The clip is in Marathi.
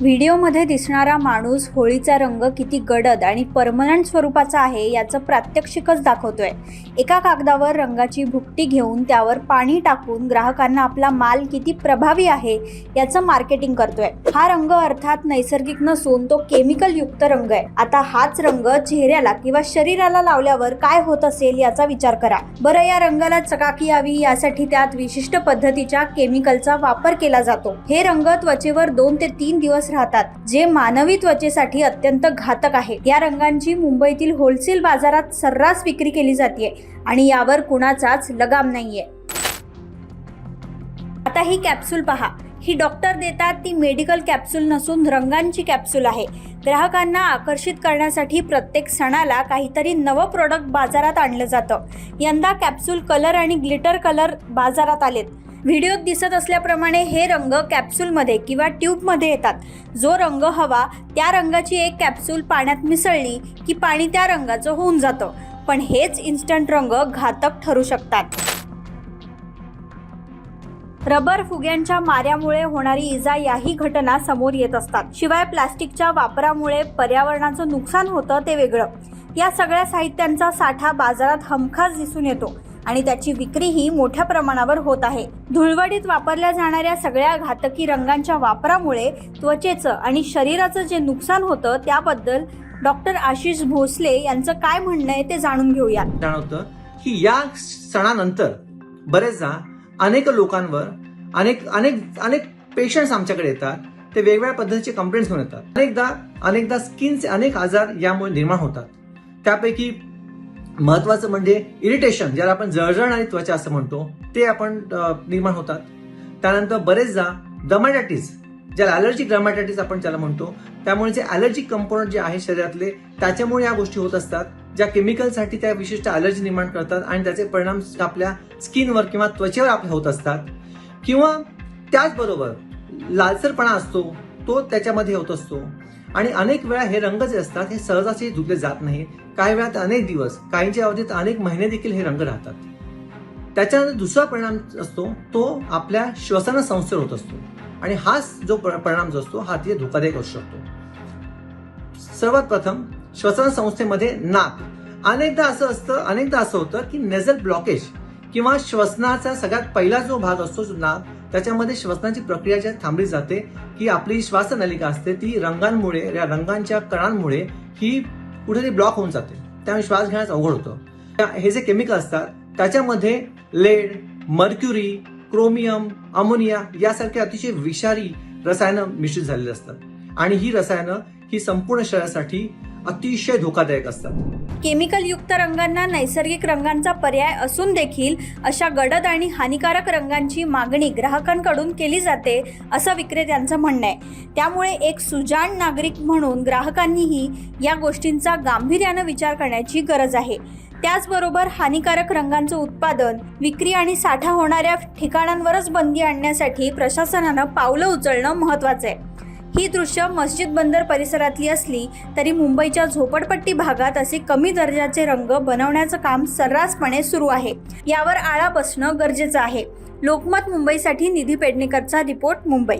व्हिडिओमध्ये दिसणारा माणूस होळीचा रंग किती गडद आणि परमनंट स्वरूपाचा आहे याचं प्रात्यक्षिकच दाखवतोय. एका कागदावर रंगाची भुकटी घेऊन त्यावर पाणी टाकून ग्राहकांना आपला माल किती प्रभावी आहे याचं मार्केटिंग करतोय. हा रंग अर्थात नैसर्गिक नसून तो केमिकल युक्त रंग आहे. आता हाच रंग चेहऱ्याला किंवा शरीराला लावल्यावर काय होत असेल याचा विचार करा. बरं या रंगाला चकाकी यावी यासाठी त्यात विशिष्ट पद्धतीच्या केमिकलचा वापर केला जातो. हे रंग त्वचेवर दोन ते तीन दिवस राहतात जे मानवी त्वचेसाठी अत्यंत घातक आहे. या रंगांची मुंबईतील होलसेल बाजारात सर्रास विक्री केली जाते आणि यावर कुणाचाच लगाम नाहीये. आता ही कॅप्सूल पहा. ही डॉक्टर देतात ती मेडिकल कॅप्सूल नसून रंगांची कॅप्सूल आहे. ग्राहकांना आकर्षित करण्यासाठी प्रत्येक सणाला काहीतरी नवं प्रोडक्ट बाजारात आणलं जातं. यंदा कॅप्सूल कलर आणि ग्लिटर कलर बाजारात आलेत. व्हिडिओत दिसत असल्याप्रमाणे हे रंग कॅप्सूलमध्ये किंवा ट्यूबमध्ये येतात. जो रंग हवा त्या रंगाची एक कॅप्सूल पाण्यात मिसळली की पाणी त्या रंगाचं होऊन जातं. पण हेच इन्स्टंट रंग घातक ठरू शकतात. रबर फुग्यांच्या माऱ्यामुळे होणारी इजा याही घटना समोर येत असतात. शिवाय प्लास्टिकच्या वापरामुळे पर्यावरणाचं नुकसान होतं ते वेगळं. या सगळ्या साहित्यांचा साठा बाजारात हमखास दिसून येतो. आणि त्याची विक्रीही मोठ्या प्रमाणावर होत आहे. धुळवडीत वापरल्या जाणाऱ्या सगळ्या घातकी रंगांच्या वापरामुळे त्वचेचं आणि शरीराचं जे नुकसान होतं त्याबद्दल डॉक्टर आशिष भोसले यांचं काय म्हणणं आहे ते जाणून घेऊया जाणवतं की या सणानंतर बरेचदा अनेक लोकांवर अनेक अनेक अनेक पेशंट्स आमच्याकडे येतात. ते वेगवेगळ्या पद्धतीचे कंप्लेंट्स घेऊन येतात. अनेकदा अनेकदा स्किनचे अनेक आजार यामुळे निर्माण होतात. त्यापैकी महत्वाचं म्हणजे इरिटेशन ज्याला आपण जळजळणारी त्वचा असं म्हणतो ते आपण निर्माण होतात. त्यानंतर बरेचदा डर्माटायटिस ज्याला अलर्जिक डर्माटायटिस आपण ज्याला म्हणतो त्यामुळे जे अलर्जिक कंपोनंट जे आहे शरीरातले त्याच्यामुळे या गोष्टी होत असतात ज्या केमिकलसाठी त्या विशिष्ट अलर्जी निर्माण करतात आणि त्याचे परिणाम आपल्या स्किनवर किंवा त्वचेवर आपल्या होत असतात. किंवा त्याचबरोबर लालसरपणा असतो तो त्याच्यामध्ये होत असतो. आणि अनेक वेळा हे रंग जे असतात हे सहजासहजी धुतले जात नाही. काही वेळात अनेक दिवस काहींच्या अवधीत अनेक महिने देखील हे रंग राहतात. त्याच्यानंतर दुसरा परिणाम असतो तो आपल्या श्वसन संस्थेवर होत असतो. आणि हाच जो परिणाम जो असतो हा अतिशय धोकादायक असू शकतो. सर्वात प्रथम श्वसन संस्थेमध्ये नाक. अनेकदा असं असतं अनेकदा असं होतं की नेझल ब्लॉकेज किंवा श्वसनाचा सगळ्यात पहिला जो भाग असतो जो नाक त्याच्यामध्ये श्वसनाची प्रक्रिया ज्या थांबली जाते की आपली श्वासनलिका असते ती रंगांमुळे या रंगांच्या कणांमुळे ही कुठेतरी ब्लॉक होऊन जाते. त्यामुळे श्वास घेण्यास अवघड होतं. त्या- हे जे केमिकल असतात त्याच्यामध्ये लेड मर्क्युरी क्रोमियम अमोनिया यासारखे अतिशय विषारी रसायनं मिश्रित झालेली असतात. आणि ही रसायनं ही संपूर्ण शरीरासाठी अतिशय धोकादायक असतात. केमिकल युक्त रंगांना नैसर्गिक रंगांचा पर्याय असून देखील अशा गडद आणि हानिकारक रंगांची मागणी ग्राहकांकडून केली जाते असं विक्रेत्यांचं म्हणणं आहे. त्यामुळे एक सुजाण नागरिक म्हणून ग्राहकांनीही या गोष्टींचा गांभीर्यानं विचार करण्याची गरज आहे. त्याचबरोबर हानिकारक रंगांचं उत्पादन विक्री आणि साठा होणाऱ्या ठिकाणांवरच बंदी आणण्यासाठी प्रशासनानं पावलं उचलणं महत्त्वाचं आहे. ही दृश्य मस्जिद बंदर परिसरातली असली तरी मुंबईच्या झोपडपट्टी भागात असे कमी दर्जाचे रंग बनवण्याचं काम सर्रासपणे सुरू आहे. यावर आळा बसणं गरजेचं आहे. लोकमत मुंबईसाठी निधी पेडणेकरचा रिपोर्ट मुंबई.